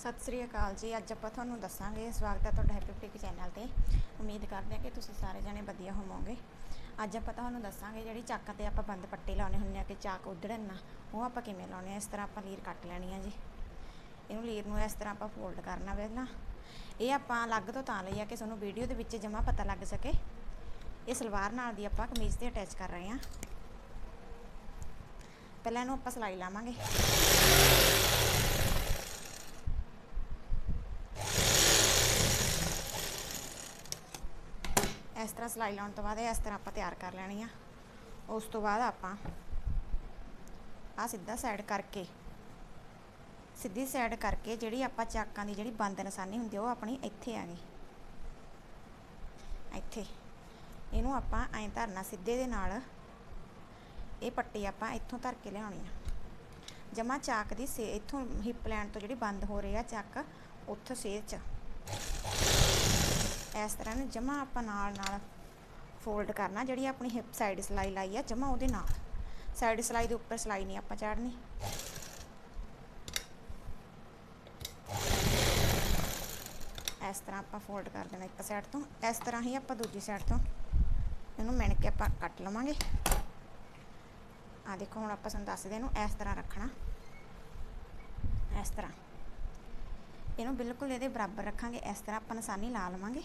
ਸਤਿ ਸ੍ਰੀ ਅਕਾਲ ਜੀ। ਅੱਜ ਆਪਾਂ ਤੁਹਾਨੂੰ ਦੱਸਾਂਗੇ, ਸਵਾਗਤ ਹੈ ਤੁਹਾਡਾ ਹੈਪੀ ਬੁਟੀਕ ਚੈਨਲ ਤੇ। ਉਮੀਦ ਕਰਦੇ ਹਾਂ ਕਿ ਤੁਸੀਂ ਸਾਰੇ ਜਣੇ ਵਧੀਆ ਹੋਵੋਗੇ। ਅੱਜ ਆਪਾਂ ਤੁਹਾਨੂੰ ਦੱਸਾਂਗੇ ਜਿਹੜੀ ਚੱਕ ਤੇ ਆਪਾਂ ਬੰਦ ਪੱਟੇ ਲਾਉਣੇ ਹੁੰਦੇ ਆ ਕਿ ਚਾਕ ਉਧੜਨ ਨਾ, ਉਹ ਆਪਾਂ ਕਿਵੇਂ ਲਾਉਣੇ ਆ? ਇਸ ਤਰ੍ਹਾਂ ਆਪਾਂ ਲੀਰ ਕੱਟ ਲੈਣੀ ਆ ਜੀ। ਇਹਨੂੰ ਲੀਰ ਨੂੰ ਇਸ ਤਰ੍ਹਾਂ ਆਪਾਂ ਫੋਲਡ ਕਰਨਾ ਪਹਿਲਾਂ। ਇਹ ਆਪਾਂ ਅਲੱਗ ਤੋਂ ਤਾਂ ਲਈ ਆ ਕਿ ਤੁਹਾਨੂੰ ਵੀਡੀਓ ਦੇ ਵਿੱਚ ਜਮਾ ਪਤਾ ਲੱਗ ਸਕੇ। ਇਹ ਸਲਵਾਰ ਨਾਲ ਦੀ ਆਪਾਂ ਕਮੀਜ਼ ਤੇ ਅਟੈਚ ਕਰ ਰਹੇ ਹਾਂ। ਪਹਿਲਾਂ ਇਹਨੂੰ ਆਪਾਂ ਸਲਾਈ ਲਾਵਾਂਗੇ। ਇਸ ਤਰ੍ਹਾਂ ਸਲਾਈ ਲਾਉਣ ਤੋਂ ਬਾਅਦ ਇਸ ਤਰ੍ਹਾਂ ਆਪਾਂ ਤਿਆਰ ਕਰ ਲੈਣੀ ਆ। ਉਸ ਤੋਂ ਬਾਅਦ ਆਪਾਂ ਆ ਸਿੱਧਾ ਸਾਈਡ ਕਰਕੇ, ਸਿੱਧੀ ਸਾਈਡ ਕਰਕੇ ਜਿਹੜੀ ਆਪਾਂ ਚਾਕਾਂ ਦੀ ਜਿਹੜੀ ਬੰਦ ਨਿਸ਼ਾਨੀ ਹੁੰਦੀ ਉਹ ਆਪਣੀ ਇੱਥੇ ਆ ਗਈ ਇੱਥੇ। ਇਹਨੂੰ ਆਪਾਂ ਐਂ ਧਰਨਾ ਸਿੱਧੇ ਦੇ ਨਾਲ ਇਹ ਪੱਟੀ ਆਪਾਂ ਇੱਥੋਂ ਧਰ ਕੇ ਲਿਆਉਣੀ ਆ। ਜਮਾ ਚਾਕ ਦੀ ਸੇ ਇੱਥੋਂ ਹਿੱਪ ਲੈਣ ਤੋਂ ਜਿਹੜੀ ਬੰਦ ਹੋ ਰਹੀ ਆ ਚੱਕ, ਉੱਥੋਂ ਸੇਧ ਚ। ਇਸ ਤਰ੍ਹਾਂ ਨੂੰ ਜਮਾ ਆਪਾਂ ਨਾਲ ਨਾਲ ਫੋਲਡ ਕਰਨਾ, ਜਿਹੜੀ ਆਪਣੀ ਹਿਪ ਸਾਈਡ ਸਲਾਈ ਲਾਈ ਆ, ਜਮਾ ਉਹਦੇ ਨਾਲ। ਸਾਈਡ ਸਲਾਈ ਦੇ ਉੱਪਰ ਸਲਾਈ ਨਹੀਂ ਆਪਾਂ ਚਾੜਨੀ। ਇਸ ਤਰ੍ਹਾਂ ਆਪਾਂ ਫੋਲਡ ਕਰ ਦੇਣਾ ਇੱਕ ਸਾਈਡ ਤੋਂ। ਇਸ ਤਰ੍ਹਾਂ ਹੀ ਆਪਾਂ ਦੂਜੀ ਸਾਈਡ ਤੋਂ ਇਹਨੂੰ ਮਿਣ ਕੇ ਆਪਾਂ ਕੱਟ ਲਵਾਂਗੇ। ਆ ਦੇਖੋ, ਹੁਣ ਆਪਾਂ ਸਾਨੂੰ ਦੱਸਦੇ ਇਹਨੂੰ ਇਸ ਤਰ੍ਹਾਂ ਰੱਖਣਾ। ਇਸ ਤਰ੍ਹਾਂ। ਇਹਨੂੰ ਬਿਲਕੁਲ ਇਹਦੇ ਬਰਾਬਰ ਰੱਖਾਂਗੇ। ਇਸ ਤਰ੍ਹਾਂ ਆਪਾਂ ਨਿਸ਼ਾਨੀ ਲਾ ਲਵਾਂਗੇ।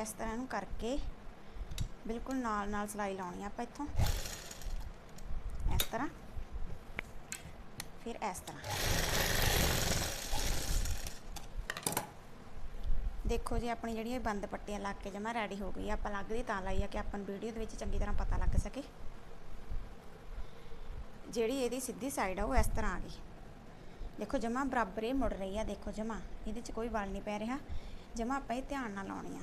ਇਸ ਤਰ੍ਹਾਂ ਨੂੰ ਕਰਕੇ ਬਿਲਕੁਲ ਨਾਲ ਨਾਲ ਸਲਾਈ ਲਾਉਣੀ ਆ ਆਪਾਂ ਇੱਥੋਂ। ਇਸ ਤਰ੍ਹਾਂ। ਫਿਰ ਇਸ ਤਰ੍ਹਾਂ। ਦੇਖੋ ਜੀ, ਆਪਣੀ ਜਿਹੜੀ ਇਹ ਬੰਦ ਪੱਟੀਆਂ ਲੱਗ ਕੇ ਜਮਾ ਰੈਡੀ ਹੋ ਗਈ ਆਪਾਂ ਲੱਗਦੀ ਤਾਂ ਲਾਈ ਆ ਕਿ ਆਪਾਂ ਨੂੰ ਵੀਡੀਓ ਦੇ ਵਿੱਚ ਚੰਗੀ ਤਰ੍ਹਾਂ ਪਤਾ ਲੱਗ ਸਕੇ। ਜਿਹੜੀ ਇਹਦੀ ਸਿੱਧੀ ਸਾਈਡ ਆ, ਉਹ ਇਸ ਤਰ੍ਹਾਂ ਆ ਗਈ। ਦੇਖੋ, ਜਮਾ ਬਰਾਬਰ ਇਹ ਮੁੜ ਰਹੀ ਆ, ਦੇਖੋ ਜਮਾ। ਇਹਦੇ 'ਚ ਕੋਈ ਵਲ ਨਹੀਂ ਪੈ ਰਿਹਾ। ਜਮਾ ਆਪਾਂ ਇਹ ਧਿਆਨ ਨਾਲ ਲਾਉਣੀ ਆ।